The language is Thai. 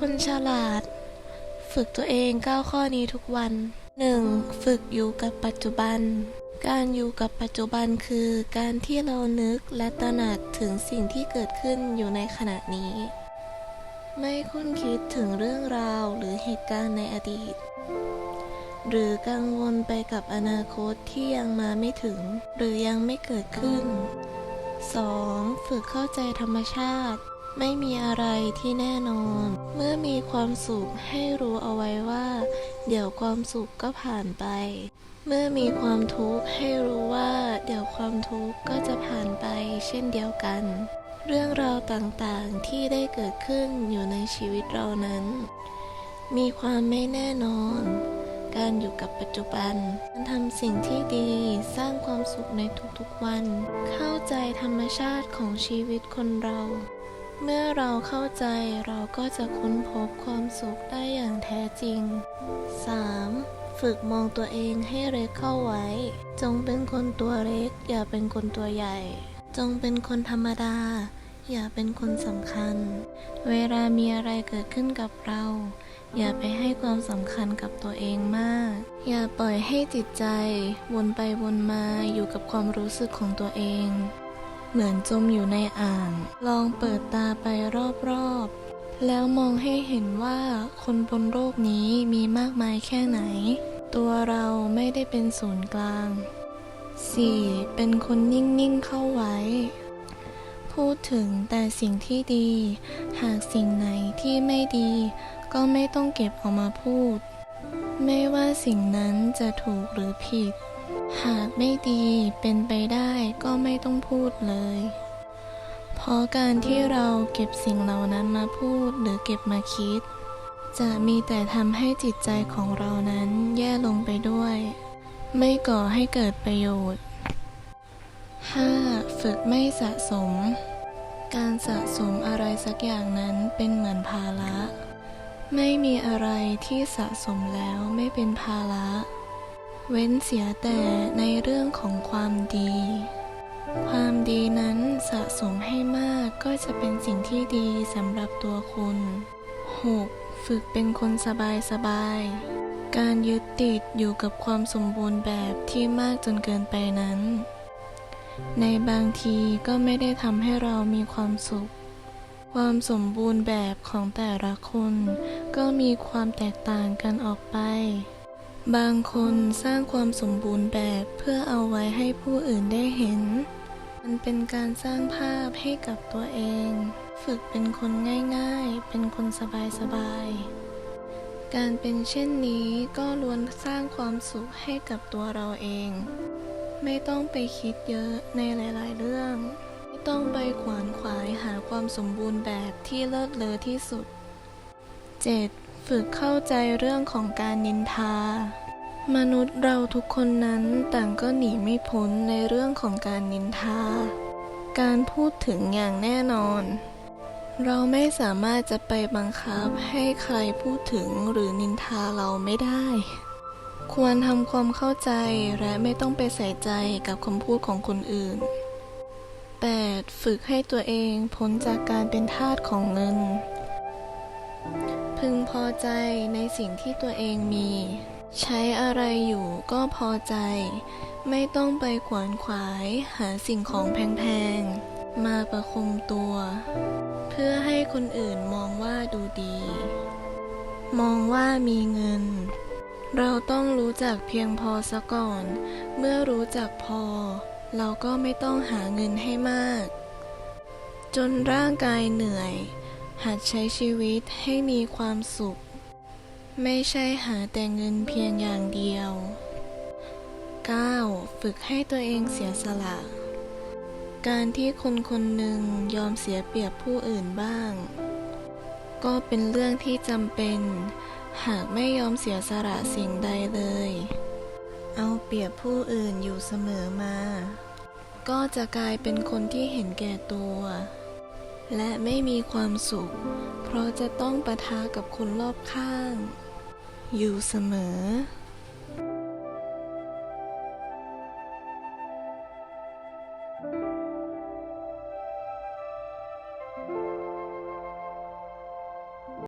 คนฉลาด ฝึกตัวเองก้าข้อนี้ทุกวัน 1. ฝึกอยู่กับปัจจุบัน การอยู่กับปัจจุบันคือการที่เรานึกและตระหนักถึงสิ่งที่เกิดขึ้นอยู่ในขณะนี้ ไม่คุ้นคิดถึงเรื่องราวหรือเหตุการณ์ในอดีต หรือกังวลไปกับอนาคตที่ยังมาไม่ถึง หรือยังไม่เกิดขึ้น 2. ฝึกเข้าใจธรรมชาติ ไม่มีอะไรที่แน่นอน เมื่อมีความสุขให้รู้เอาไว้ว่า เดี๋ยวความสุขก็ผ่านไป เมื่อมีความทุกข์ให้รู้ว่า เดี๋ยวความทุกข์ก็จะผ่านไปเช่นเดียวกัน เรื่องราวต่างๆที่ได้เกิดขึ้นอยู่ในชีวิตเรานั้น มีความไม่แน่นอน การอยู่กับปัจจุบันการทำสิ่งที่ดีสร้างความสุขในทุกๆวัน เข้าใจธรรมชาติของชีวิตคนเรา เมื่อเราเข้าใจเราก็จะค้นพบความสุขได้อย่างแท้จริง 3. ฝึกมองตัวเองให้เล็กเข้าไว้ จงเป็นคนตัวเล็ก อย่าเป็นคนตัวใหญ่ จงเป็นคนธรรมดา อย่าเป็นคนสำคัญ เวลามีอะไรเกิดขึ้นกับเรา อย่าไปให้ความสำคัญกับตัวเองมาก อย่าปล่อยให้จิตใจวนไปวนมาอยู่กับความรู้สึกของตัวเอง เหมือนจมอยู่ในอ่าง ลองเปิดตาไปรอบๆ แล้วมองให้เห็นว่าคนบนโลกนี้มีมากมายแค่ไหน ตัวเราไม่ได้เป็นศูนย์กลาง 4. เป็นคนนิ่ง ๆ เข้าไว้ พูดถึงแต่สิ่งที่ดี หากสิ่งไหนที่ไม่ดี ก็ไม่ต้องเก็บออกมาพูด ไม่ว่าสิ่งนั้นจะถูกหรือผิด หากไม่ดีเป็นไปได้ก็ไม่ต้องพูดเลย เพราะการที่เราเก็บสิ่งเหล่านั้นมาพูดหรือเก็บมาคิด จะมีแต่ทำให้จิตใจของเรานั้นแย่ลงไปด้วย ไม่ก่อให้เกิดประโยชน์ 5. ฝึกไม่สะสม การสะสมอะไรสักอย่างนั้นเป็นเหมือนภาระ ไม่มีอะไรที่สะสมแล้วไม่เป็นภาระ เว้นเสียแต่ในเรื่องของความดี ความดีนั้นสะสมให้มากก็จะเป็นสิ่งที่ดีสำหรับตัวคุณ 6. ฝึกเป็นคนสบายสบายๆการยึดติดอยู่กับความสมบูรณ์แบบที่มากจนเกินไปนั้น ในบางทีก็ไม่ได้ทำให้เรามีความสุข ความสมบูรณ์แบบของแต่ละคนก็มีความแตกต่างกันออกไป บางคนสร้างความสมบูรณ์แบบเพื่อเอาไว้ให้ผู้อื่นได้เห็น มันเป็นการสร้างภาพให้กับตัวเอง ฝึกเป็นคนง่ายๆ เป็นคนสบายๆ การเป็นเช่นนี้ก็ล้วนสร้างความสุขให้กับตัวเราเอง ไม่ต้องไปคิดเยอะในหลายๆ เรื่อง ไม่ต้องไปขวานขวายหาความสมบูรณ์แบบที่เลิศเลอที่สุด 7. ฝึกเข้าใจเรื่องของการนินทา มนุษย์เราทุกคนนั้นต่างก็หนีไม่พ้นในเรื่องของการนินทา การพูดถึงอย่างแน่นอน เราไม่สามารถจะไปบังคับให้ใครพูดถึงหรือนินทาเราไม่ได้ ควรทำความเข้าใจและไม่ต้องไปใส่ใจกับคำพูดของคนอื่น 8. ฝึกให้ตัวเองพ้นจากการเป็นทาสของเงิน พึงพอใจในสิ่งที่ตัวเองมี ใช้อะไรอยู่ก็พอใจ ไม่ต้องไปขวนขวายหาสิ่งของแพงๆ มาประคมตัว เพื่อให้คนอื่นมองว่าดูดี มองว่ามีเงิน เราต้องรู้จักเพียงพอซะก่อน เมื่อรู้จักพอ เราก็ไม่ต้องหาเงินให้มาก จนร่างกายเหนื่อย หัดใช้ชีวิตให้มีความสุข ไม่ใช่หาแต่เงินเพียงอย่างเดียว 9. ฝึกให้ตัวเองเสียสละ การที่คนคนหนึ่งยอมเสียเปรียบผู้อื่นบ้าง ก็เป็นเรื่องที่จำเป็น หากไม่ยอมเสียสละสิ่งใดเลย เอาเปรียบผู้อื่นอยู่เสมอมา ก็จะกลายเป็นคนที่เห็นแก่ตัว และไม่มีความสุข เพราะจะต้องปะทะกับคนรอบข้าง อยู่เสมอ